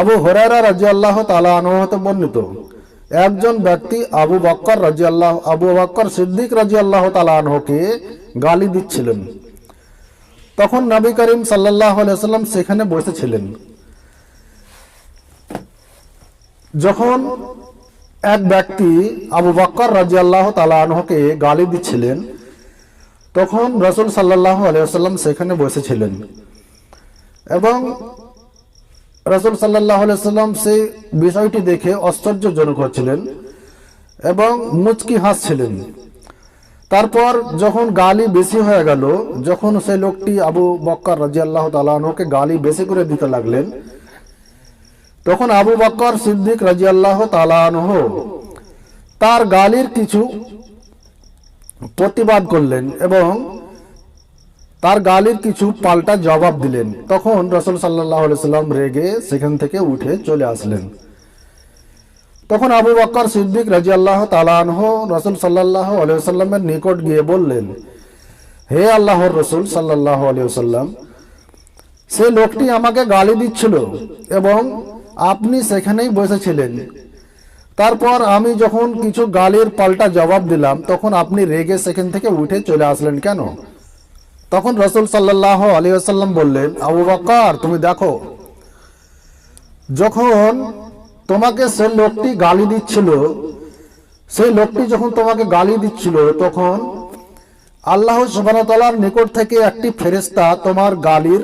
আবু হরারা রাজি আল্লাহ তালা আনহতে বর্ণিত। একজন ব্যক্তি আবু বক্কর রাজি আল্লাহ আবু বক্কর সিদ্দিক রাজি আল্লাহ তালা আনহকে গালি দিচ্ছিলেন। তখন নবী করিম সাল্লাহ সাল্লাম সেখানে বসেছিলেন। যখন এক ব্যক্তি আবু বক্কর রাজি আল্লাহ তালা আনহকে গালি দিচ্ছিলেন, তখন রসুল সাল্লাহ আলিয়াল্লাম সেখানে বসেছিলেন। এবং রসুল সাল্লাহ সাল্লাম সেই বিষয়টি দেখে আশ্চর্যজনক হচ্ছিলেন এবং মুচকি হাসছিলেন। তারপর যখন গালি বেশি হয়ে গেল, যখন সেই লোকটি আবু বক্কর রাজি আল্লাহ তালাহকে গালি বেশি করে দিতে লাগলেন, তখন আবু বক্কর সিদ্দিক রাজি আল্লাহ তালাহ তার গালির কিছু প্রতিবাদ করলেন এবং তার গালির কিছু পাল্টা জবাব দিলেন। তখন রসুল সাল্লাহ সাল্লাম রেগে সেখান থেকে উঠে চলে আসলেন। তখন আবু বক্কর সিদ্দিক রাজি আল্লাহ তালানহ রসুল সাল্লাহ আলিয়াল্লামের নিকট গিয়ে বললেন, হে আল্লাহর রসুল সাল্লাহ আলিয়াল্লাম সে লোকটি আমাকে গালি দিচ্ছিল এবং আপনি সেখানেই বসেছিলেন। তারপর আমি যখন কিছু গালির পাল্টা জবাব দিলাম, তখন আপনি রেগে সেখান থেকে উঠে চলে আসলেন কেন? তখন রসুল সাল্লাহ আলী আসাল্লাম বললেন, আবু বক্কর তুমি দেখো, যখন তোমাকে সে লোকটি গালি দিচ্ছিল, সেই লোকটি যখন তোমাকে গালি দিচ্ছিল, তখন আল্লাহ সুবাহতালার নিকট থেকে একটি ফেরেস্তা তোমার গালির,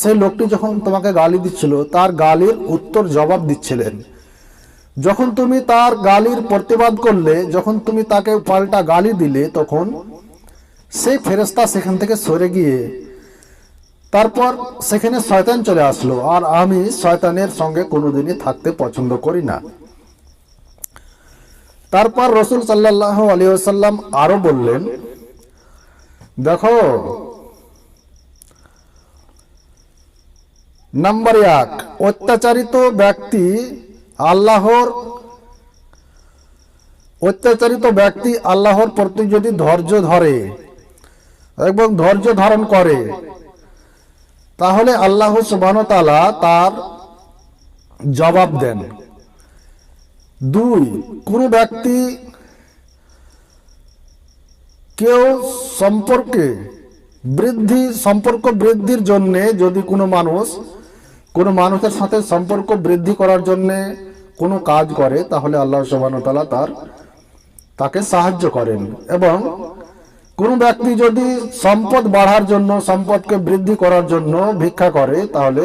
সেই লোকটি যখন তোমাকে গালি দিচ্ছিল, তার গালির উত্তর জবাব দিচ্ছিলেন। যখন তুমি তার গালির প্রতিবাদ করলে, যখন তুমি তাকে পাল্টা গালি দিলে, তখন সেই ফেরেস্তা সেখান থেকে সরে গিয়ে তারপর সেখানে শয়তান চলে আসলো। আর আমি শয়তানের সঙ্গে কোনোদিনই থাকতে পছন্দ করি না। তারপর রসুল সাল্লাহ আলী সাল্লাম আরও বললেন, দেখো, নাম্বার এক, অত্যাচারিত ব্যক্তি আল্লাহর, অত্যাচারিত ব্যক্তি আল্লাহর প্রতি যদি ধৈর্য ধরে এবং ধৈর্য ধারণ করে। তাহলে আল্লাহ সুবাহ তালা তার জবাব দেন। দুই, কোন ব্যক্তি কেউ সম্পর্কে বৃদ্ধি, সম্পর্ক বৃদ্ধির জন্য যদি কোনো মানুষ, কোনো মানুষের সাথে সম্পর্ক বৃদ্ধি করার জন্য কোনো কাজ করে, তাহলে আল্লাহ সুবাহতালা তার, তাকে সাহায্য করেন এবং কোন ব্যক্তি যদি সম্পদ বাড়ার জন্য সম্পদকে বৃদ্ধি করার জন্য ভিক্ষা করে তাহলে